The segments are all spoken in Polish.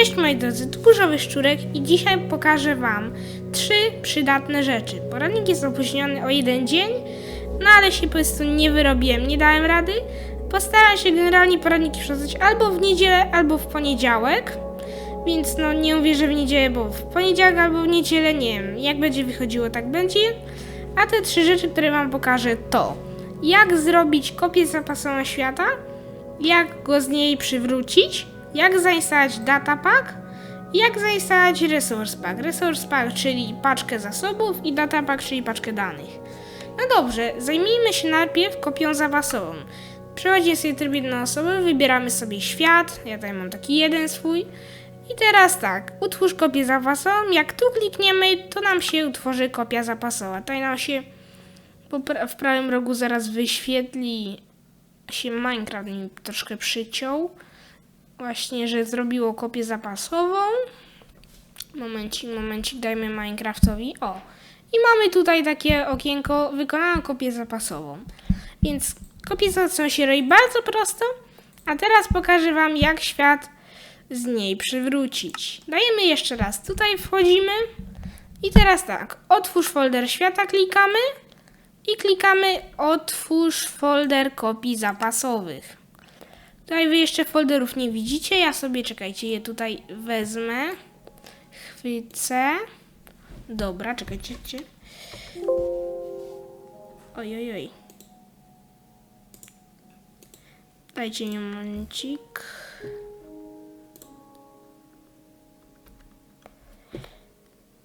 Cześć moi drodzy, tu Burzowy Szczurek i dzisiaj pokażę Wam trzy przydatne rzeczy. Poradnik jest opóźniony o jeden dzień, no ale się po prostu nie wyrobiłem, nie dałem rady. Postaram się generalnie poradniki wrzucać albo w niedzielę, albo w poniedziałek. Więc no nie że w niedzielę, bo w poniedziałek albo w niedzielę, nie wiem, jak będzie wychodziło, tak będzie. A te trzy rzeczy, które Wam pokażę to jak zrobić kopię zapasową świata, jak go z niej przywrócić, jak zainstalować datapack i jak zainstalować resource pack. Resource pack, czyli paczkę zasobów i datapack, czyli paczkę danych. No dobrze, zajmijmy się najpierw kopią zapasową. Przechodzimy sobie tryb jednoosobowy, wybieramy sobie świat, ja tutaj mam taki jeden swój. I teraz tak, utwórz kopię zapasową, jak tu klikniemy, to nam się utworzy kopia zapasowa. Tutaj nam się w prawym rogu zaraz wyświetli się Minecraft mi troszkę przyciął. Właśnie, że zrobiło kopię zapasową. Momencik, momencik, dajmy Minecraftowi. O. I mamy tutaj takie okienko, wykonałam kopię zapasową. Więc kopię zapasową się robi bardzo prosto. A teraz pokażę Wam, jak świat z niej przywrócić. Dajemy jeszcze raz. Tutaj wchodzimy. I teraz tak. Otwórz folder świata, klikamy. I klikamy otwórz folder kopii zapasowych. Tutaj wy jeszcze folderów nie widzicie. Ja sobie, czekajcie, je tutaj wezmę. Chwycę. Dobra, czekajcie. Oj, oj, oj. Dajcie mi momencik.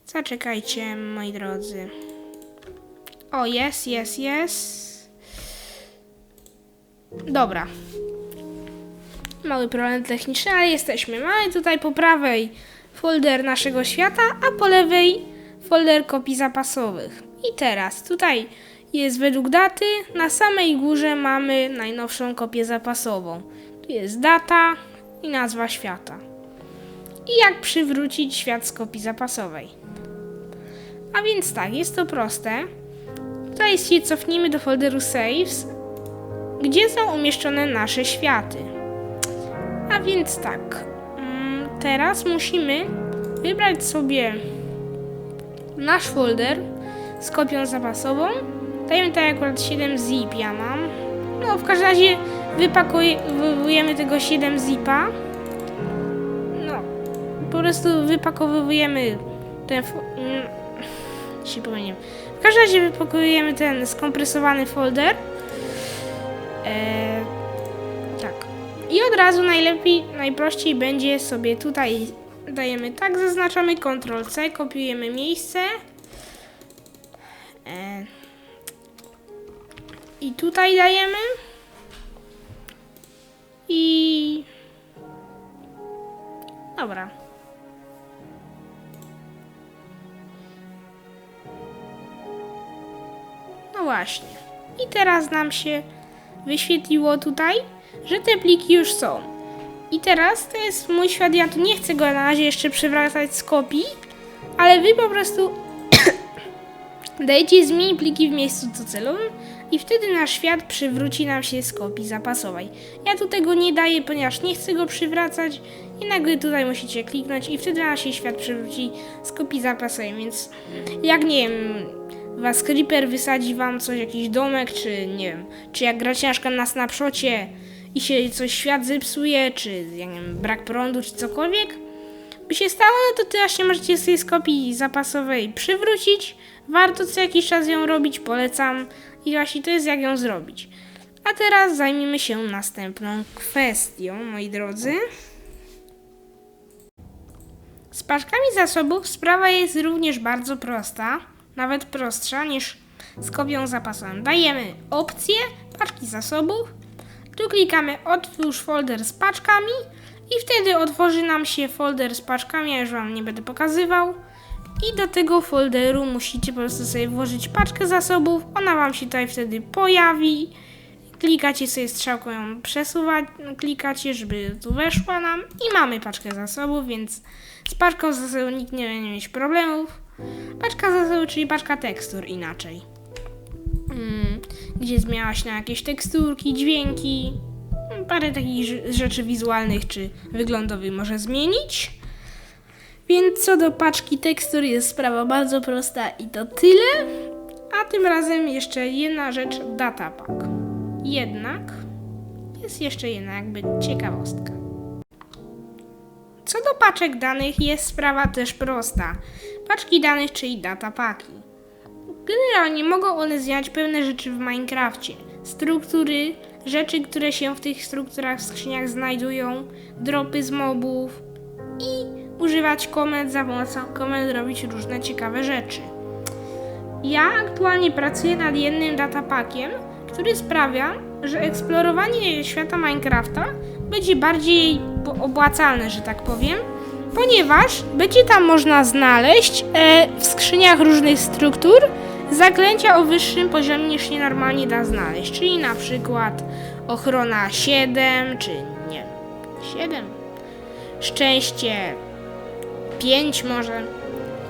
Zaczekajcie, moi drodzy. O, jest, jest, jest. Dobra. Mały problem techniczny, ale jesteśmy. Mamy tutaj po prawej folder naszego świata, a po lewej folder kopii zapasowych. I teraz tutaj jest według daty, na samej górze mamy najnowszą kopię zapasową. Tu jest data i nazwa świata. I jak przywrócić świat z kopii zapasowej. A więc tak, jest to proste. Tutaj się cofnijmy do folderu Saves, gdzie są umieszczone nasze światy. A więc tak, mm, teraz musimy wybrać sobie nasz folder z kopią zapasową. Dajemy tutaj akurat 7 zip ja mam. No w każdym razie wypakujemy tego 7 zipa. No, po prostu wypakowujemy ten... mm, się pomyliłem. W każdym razie wypakujemy ten skompresowany folder. Eee. I od razu najlepiej, najprościej będzie sobie tutaj dajemy tak, zaznaczamy Ctrl C, kopiujemy miejsce. Eee, I tutaj dajemy. I... Dobra. No właśnie. I teraz nam się wyświetliło tutaj, że te pliki już są. I teraz to jest mój świat. Ja tu nie chcę go na razie jeszcze przewracać z kopii, ale wy po prostu dajecie zmień pliki w miejscu docelowym i wtedy nasz świat przywróci nam się z kopii zapasowej. Ja tu tego nie daję, ponieważ nie chcę go przywracać i nagle tutaj musicie kliknąć i wtedy nasz świat przywróci z kopii zapasowej, więc jak nie wiem, was creeper wysadzi wam coś, jakiś domek, czy nie wiem, czy jak gracie na na snapshocie i się coś świat zepsuje, czy ja nie wiem, brak prądu, czy cokolwiek by się stało, no to właśnie możecie z kopii zapasowej przywrócić. Warto co jakiś czas ją robić, polecam. I właśnie to jest jak ją zrobić. A teraz zajmijmy się następną kwestią, moi drodzy. Z paczkami zasobów sprawa jest również bardzo prosta, nawet prostsza niż z kopią zapasową. Dajemy opcję paczki zasobów, tu klikamy otwórz folder z paczkami i wtedy otworzy nam się folder z paczkami, ja już Wam nie będę pokazywał. I do tego folderu musicie po prostu sobie włożyć paczkę zasobów, ona Wam się tutaj wtedy pojawi. Klikacie sobie strzałką ją przesuwać, klikacie, żeby tu weszła nam i mamy paczkę zasobów, więc z paczką zasobów nikt nie będzie mieć problemów. Paczka zasobów, czyli paczka tekstur inaczej. Mm, gdzie zmieniałaś na jakieś teksturki, dźwięki, parę takich rz- rzeczy wizualnych czy wyglądowych może zmienić. Więc co do paczki tekstur jest sprawa bardzo prosta i to tyle. A tym razem jeszcze jedna rzecz, datapack. Jednak jest jeszcze jedna jakby ciekawostka. Co do paczek danych jest sprawa też prosta. Paczki danych, czyli datapaki. Generalnie mogą one zmieniać pewne rzeczy w Minecrafcie. Struktury, rzeczy, które się w tych strukturach w skrzyniach znajdują, dropy z mobów i używać komend za pomocą komend robić różne ciekawe rzeczy. Ja aktualnie pracuję nad jednym datapakiem, który sprawia, że eksplorowanie świata Minecrafta będzie bardziej opłacalne, że tak powiem, ponieważ będzie tam można znaleźć e, w skrzyniach różnych struktur zaklęcia o wyższym poziomie niż się normalnie da znaleźć, czyli na przykład ochrona 7, czy nie, 7, szczęście 5 może.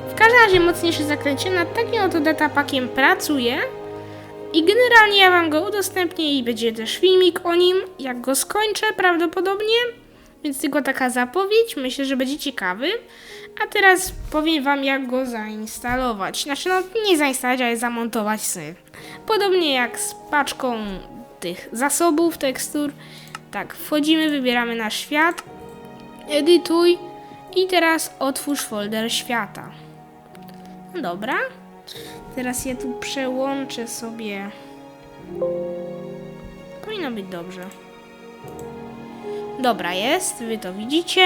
W każdym razie mocniejsze zaklęcie. Nad takim oto datapakiem pracuję. I generalnie ja wam go udostępnię i będzie też filmik o nim, jak go skończę prawdopodobnie. Więc tylko taka zapowiedź, myślę, że będzie ciekawy. A teraz powiem wam, jak go zainstalować. Znaczy, no nie zainstalować, ale zamontować sobie. Podobnie jak z paczką tych zasobów, tekstur. Tak, wchodzimy, wybieramy nasz świat, edytuj i teraz otwórz folder świata. No Dobra. Teraz ja tu przełączę sobie. Powinno być dobrze. Dobra, jest, wy to widzicie.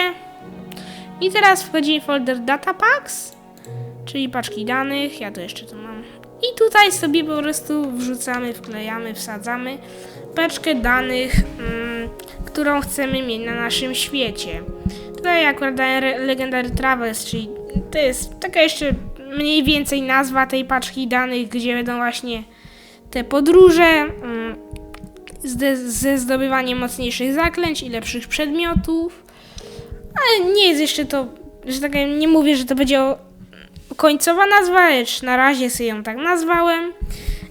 I teraz wchodzi w folder Datapacks, czyli paczki danych. Ja to jeszcze tu mam. I tutaj sobie po prostu wrzucamy, wklejamy, wsadzamy paczkę danych, mm, którą chcemy mieć na naszym świecie. Tutaj akurat Legendary Travels, czyli to jest taka jeszcze mniej więcej nazwa tej paczki danych, gdzie będą właśnie te podróże mm, ze zdobywaniem mocniejszych zaklęć i lepszych przedmiotów. Ale nie jest jeszcze to, że tak nie mówię, że to będzie końcowa nazwa, lecz na razie sobie ją tak nazwałem.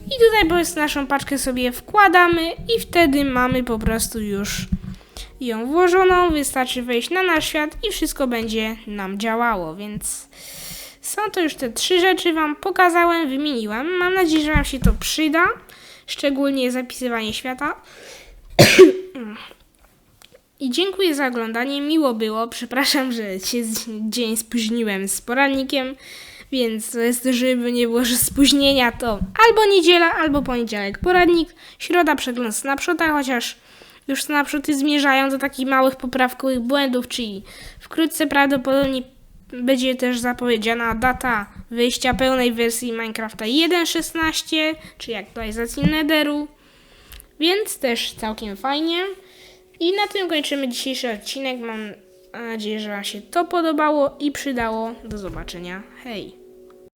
I tutaj po prostu naszą paczkę sobie wkładamy i wtedy mamy po prostu już ją włożoną. Wystarczy wejść na nasz świat i wszystko będzie nam działało, więc są to już te trzy rzeczy Wam pokazałem, wymieniłem. Mam nadzieję, że Wam się to przyda, szczególnie zapisywanie świata. I dziękuję za oglądanie, miło było. Przepraszam, że się dzień spóźniłem z porannikiem, więc żeby nie było, że spóźnienia to albo niedziela, albo poniedziałek poradnik, środa przegląd snapshota, chociaż już snapshoty zmierzają do takich małych poprawkowych błędów, czyli wkrótce prawdopodobnie będzie też zapowiedziana data wyjścia pełnej wersji Minecrafta 1.16, czyli aktualizacji Netheru, więc też całkiem fajnie. I na tym kończymy dzisiejszy odcinek. Mam nadzieję, że Wam się to podobało i przydało. Do zobaczenia. Hej!